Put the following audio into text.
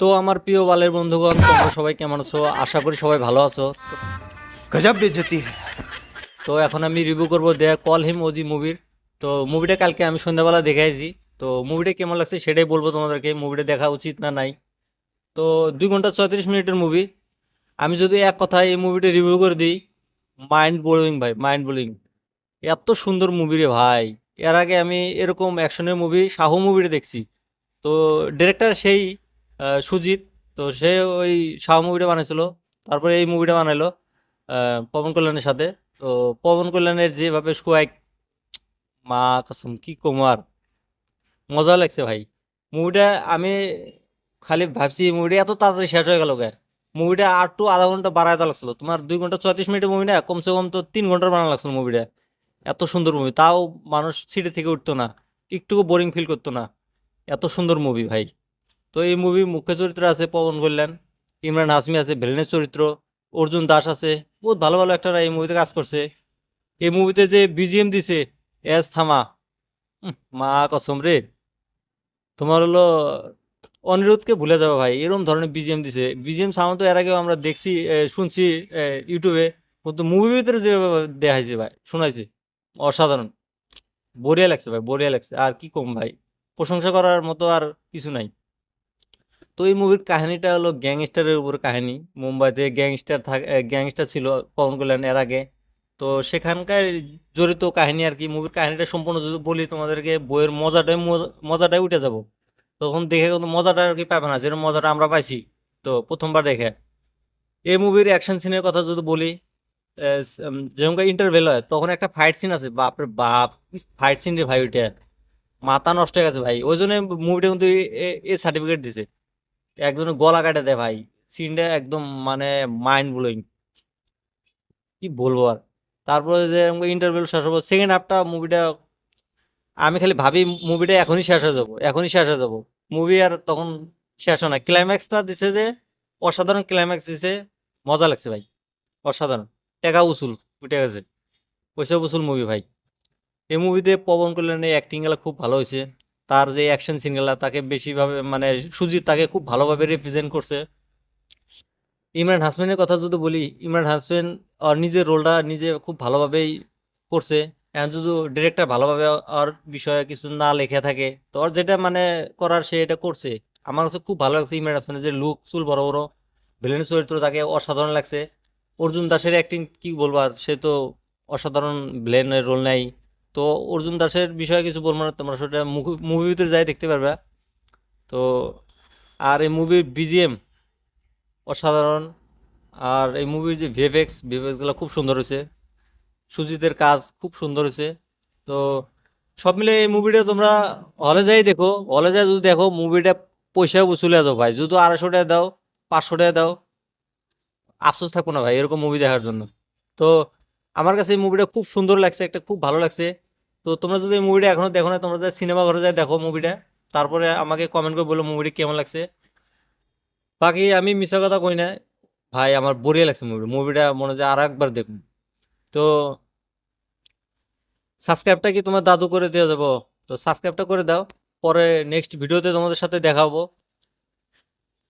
তো আমার প্রিয় বালের বন্ধুগণ তোমরা সবাই কেমন আছো? আশা করি সবাই ভালো আছো। গজব বেজতি তো এখন আমি রিভিউ করব দে কল হিম ওজি মুভির। তো মুভিটা কালকে আমি সন্ধ্যাবেলা দেখাইছি। তো মুভিটা কেমন লাগছে সেটাই বলব তোমাদেরকে মুভিটা দেখা উচিত না নাই। তো দুই ঘণ্টা ছয়ত্রিশ মিনিটের মুভি। আমি যদি এক কথায় এই মুভিটা রিভিউ করে দিই মাইন্ড ব্লোয়িং ভাই মাইন্ড ব্লোয়িং এত সুন্দর মুভি রে ভাই। এর আগে আমি এরকম অ্যাকশনের মুভি শাহু মুভিটা দেখছি। তো ডিরেক্টর সেই সুজিত। তো সে ওই শাহু মুভিটা বানাইছিল। তারপরে এই মুভিটা বানাইলো পবন কল্যাণের সাথে। তো পবন কল্যাণের যেভাবে সোয়াগ মা কসম, কি কুমার মজা লাগছে ভাই। মুভিটা আমি খালি ভাবছি মুভিটা এত তাড়াতাড়ি শেষ হয়ে গেল গে মুভিটা আর টু আধা ঘণ্টা বাড়ায় দেওয়া লাগছিল। তোমার দুই ঘণ্টা চৌত্রিশ মিনিটের মুভি না, কমসে কম তো তিন ঘণ্টার বানানো লাগছিল মুভিটা। এত সুন্দর মুভি। তাও মানুষ সিটে থেকে উঠতো না, একটুকু বোরিং ফিল করতো না। এত সুন্দর মুভি ভাই। তো এই মুভি মুখ্য চরিত্র আছে পবন কল্যাণ, ইমরান হাসমি আছে ভিলেনের চরিত্র, অর্জুন দাস আছে, বহুত ভালো ভালো একটা এই মুভিতে কাজ করছে। এই মুভিতে যে বিজিএম দিছে, এস থামা মা কসম রে। তোমার হলো অনিরুদ্ধকে ভুলে যাবে ভাই এরকম ধরনের বিজিএম দিছে। বিজিএম সাউন্ড তো এর আগেও আমরা দেখছি শুনছি ইউটিউবে কিন্তু মুভির ভিতরে যে দেখাইছে ভাই, শোনাইছে, অসাধারণ। বড়িয়া লাগছে ভাই, বড়িয়া লাগছে, আর কি কম ভাই, প্রশংসা করার মতো আর কিছু নাই। তো এই মুভির কাহিনীটা হলো গ্যাংস্টারের উপর কাহিনী। মুম্বাইতে গ্যাংস্টার থাকে গ্যাংস্টার ছিল পবন কল্যাণ এর আগে। তো সেখানকার জড়িত কাহিনী আর কি মুভির কাহিনীটা সম্পূর্ণ যদি বলি তোমাদেরকে, বইয়ের মজাটাই, মজা- মজাটাই উঠে যাব। তখন দেখে কিন্তু মজাটা আর কি পাবে না যেরকম মজাটা আমরা পাইছি। তো প্রথমবার দেখে। এই মুভির অ্যাকশন সিনের কথা যদি বলি যেরকম ইন্টারভেল হয়, তখন একটা ফাইট সিন আছে, বাপরে বাপ ফাইট সিন রে ভাই ওইটা। মাথা নষ্ট হয়ে গেছে ভাই। ওই জন্য মুভিটা কিন্তু এ সার্টিফিকেট দিছে। একজনের গলা কাটে দেয় ভাই। সিনটা একদম মানে মাইন্ড ব্লোয়িং কি বলব আর? তারপরে যে ইন্টারভিউ শেষ হব সেকেন্ড হাফটা মুভিটা আমি খালি ভাবি মুভিটা এখনই শেষ হয়ে যাব, এখনই শেষ হয়ে যাব। মুভি আর তখন শেষ হয় না। ক্লাইম্যাক্সটা দিছে যে, অসাধারণ ক্লাইম্যাক্স দিছে, মজা লাগছে ভাই। অসাধারণ। টেকা উসুল, উঠে গেছে। পয়সা উসুল মুভি ভাই। এই মুভিতে পবন কল্যাণের অ্যাক্টিংগুলা খুব ভালো হয়েছে। তার যে অ্যাকশন সিনগুলা তাকে বেশিভাবে মানে সুজিত তাকে খুব ভালোভাবে রিপ্রেজেন্ট করছে। ইমরান হাসমিনের কথা যদি বলি, ইমরান হাসমিন আর নিজের রোলটা নিজে খুব ভালোভাবেই করছে। এখন যদি ডিরেক্টর ভালোভাবে আর বিষয়ে কিছু না লেখা থাকে, তো ওর যেটা মানে করার সে এটা করছে। আমার কাছে খুব ভালো লাগছে ইমরান হাসমিনের যে লুক চুল বড় বড় ভিলেনের চরিত্র তাকে অসাধারণ লাগছে। অর্জুন দাসের অ্যাক্টিং কি বলব, আর সে তো অসাধারণ ভিলেনের রোল নেয় তো অর্জুন দাসের বিষয়ে কিছু বলব না, তোমরা সেটা মুভি ভিতরে যাই দেখতে পারবে। তো, আর এই মুভির বিজিএম অসাধারণ, আর এই মুভির যে ভিএফএক্স ভিএফএক্সগুলো খুব সুন্দর হয়েছে। সুজিতের কাজ খুব সুন্দর হয়েছে। তো, সব মিলে এই মুভিটা তোমরা হলে যাই দেখো। হলে যাই যদি দেখো মুভিটা পয়সা উসুলে দাও ভাই। যদি আড়াইশো টাকা দাও, পাঁচশো টাকা দাও, আফসোস থাকব না ভাই, এরকম মুভি দেখার জন্য। তো, আমার কাছে এই মুভিটা খুব সুন্দর লাগছে, একটা খুব ভালো লাগছে। তো তোমরা যদি মুভিটা এখনও দেখো না, তোমরা সিনেমা ঘরে যাই দেখো মুভিটা তারপরে আমাকে কমেন্ট করে বলো মুভিটা কেমন লাগছে। বাকি আমি মিশা কথা কই না, ভাই আমার বড়িয়া লাগছে মুভি মুভিটা মনে হয় আর একবার দেখুন। তো সাবস্ক্রাইবটা কি তোমার দাদু করে দেওয়া যাব? তো সাবস্ক্রাইবটা করে দাও। পরে নেক্সট ভিডিওতে তোমাদের সাথে দেখাবো